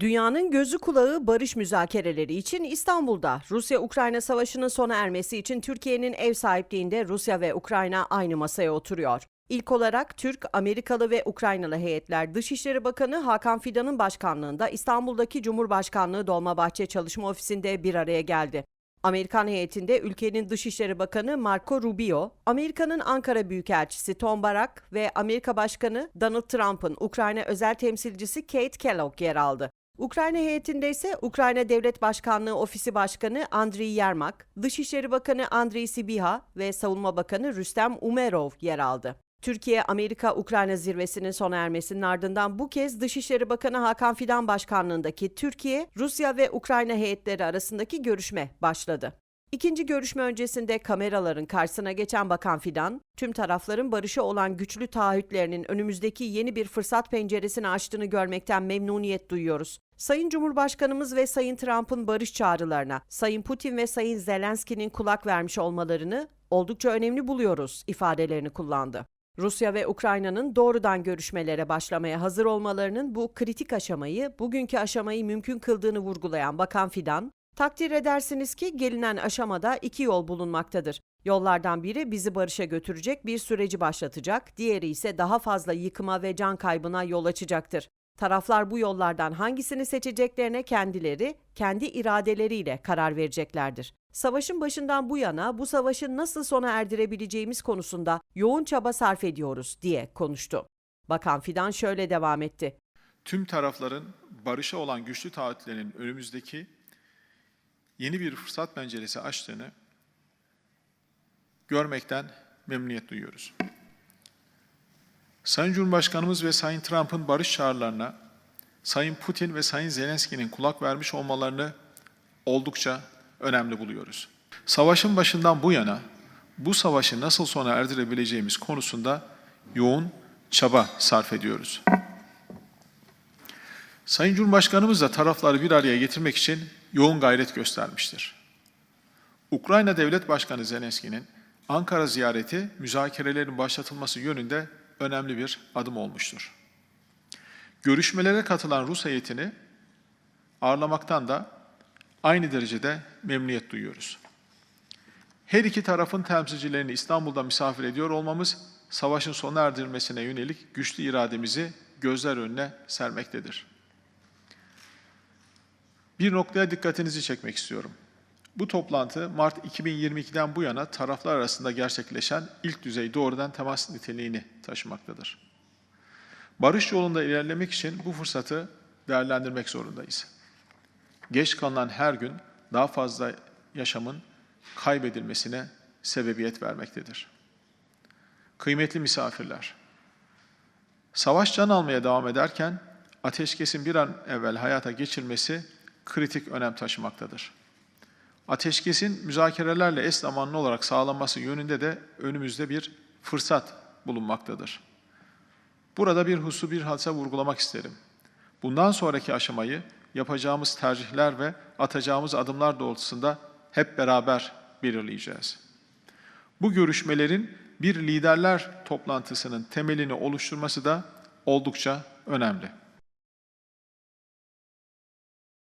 Dünyanın gözü kulağı barış müzakereleri için İstanbul'da. Rusya-Ukrayna savaşının sona ermesi için Türkiye'nin ev sahipliğinde Rusya ve Ukrayna aynı masaya oturuyor. İlk olarak Türk, Amerikalı ve Ukraynalı heyetler Dışişleri Bakanı Hakan Fidan'ın başkanlığında İstanbul'daki Cumhurbaşkanlığı Dolmabahçe Çalışma Ofisi'nde bir araya geldi. Amerikan heyetinde ülkenin Dışişleri Bakanı Marco Rubio, Amerika'nın Ankara Büyükelçisi Tom Barak ve Amerika Başkanı Donald Trump'ın Ukrayna özel temsilcisi Kate Kellogg yer aldı. Ukrayna heyetinde ise Ukrayna Devlet Başkanlığı Ofisi Başkanı Andriy Yermak, Dışişleri Bakanı Andriy Sibiha ve Savunma Bakanı Rüstem Umerov yer aldı. Türkiye-Amerika-Ukrayna zirvesinin sona ermesinin ardından bu kez Dışişleri Bakanı Hakan Fidan başkanlığındaki Türkiye, Rusya ve Ukrayna heyetleri arasındaki görüşme başladı. İkinci görüşme öncesinde kameraların karşısına geçen Bakan Fidan, tüm tarafların barışa olan güçlü taahhütlerinin önümüzdeki yeni bir fırsat penceresini açtığını görmekten memnuniyet duyuyoruz. Sayın Cumhurbaşkanımız ve Sayın Trump'ın barış çağrılarına, Sayın Putin ve Sayın Zelenski'nin kulak vermiş olmalarını oldukça önemli buluyoruz ifadelerini kullandı. Rusya ve Ukrayna'nın doğrudan görüşmelere başlamaya hazır olmalarının bu kritik aşamayı, bugünkü aşamayı mümkün kıldığını vurgulayan Bakan Fidan, takdir edersiniz ki gelinen aşamada iki yol bulunmaktadır. Yollardan biri bizi barışa götürecek bir süreci başlatacak, diğeri ise daha fazla yıkıma ve can kaybına yol açacaktır. Taraflar bu yollardan hangisini seçeceklerine kendileri, kendi iradeleriyle karar vereceklerdir. Savaşın başından bu yana bu savaşı nasıl sona erdirebileceğimiz konusunda yoğun çaba sarf ediyoruz diye konuştu. Bakan Fidan şöyle devam etti. Tüm tarafların barışa olan güçlü taahhütlerinin önümüzdeki yeni bir fırsat penceresi açtığını görmekten memnuniyet duyuyoruz. Sayın Cumhurbaşkanımız ve Sayın Trump'ın barış çağrılarına Sayın Putin ve Sayın Zelenski'nin kulak vermiş olmalarını oldukça önemli buluyoruz. Savaşın başından bu yana bu savaşı nasıl sona erdirebileceğimiz konusunda yoğun çaba sarf ediyoruz. Sayın Cumhurbaşkanımız da tarafları bir araya getirmek için yoğun gayret göstermiştir. Ukrayna Devlet Başkanı Zelenski'nin Ankara ziyareti müzakerelerin başlatılması yönünde önemli bir adım olmuştur. Görüşmelere katılan Rus heyetini ağırlamaktan da aynı derecede memnuniyet duyuyoruz. Her iki tarafın temsilcilerini İstanbul'da misafir ediyor olmamız, savaşın sona erdirilmesine yönelik güçlü irademizi gözler önüne sermektedir. Bir noktaya dikkatinizi çekmek istiyorum. Bu toplantı Mart 2022'den bu yana taraflar arasında gerçekleşen ilk düzey doğrudan temas niteliğini taşımaktadır. Barış yolunda ilerlemek için bu fırsatı değerlendirmek zorundayız. Geç kalınan her gün daha fazla yaşamın kaybedilmesine sebebiyet vermektedir. Kıymetli misafirler, savaş can almaya devam ederken ateşkesin bir an evvel hayata geçirmesi kritik önem taşımaktadır. Ateşkesin müzakerelerle eş zamanlı olarak sağlanması yönünde de önümüzde bir fırsat bulunmaktadır. Burada bir husu bir hadise vurgulamak isterim. Bundan sonraki aşamayı yapacağımız tercihler ve atacağımız adımlar doğrultusunda hep beraber belirleyeceğiz. Bu görüşmelerin bir liderler toplantısının temelini oluşturması da oldukça önemli.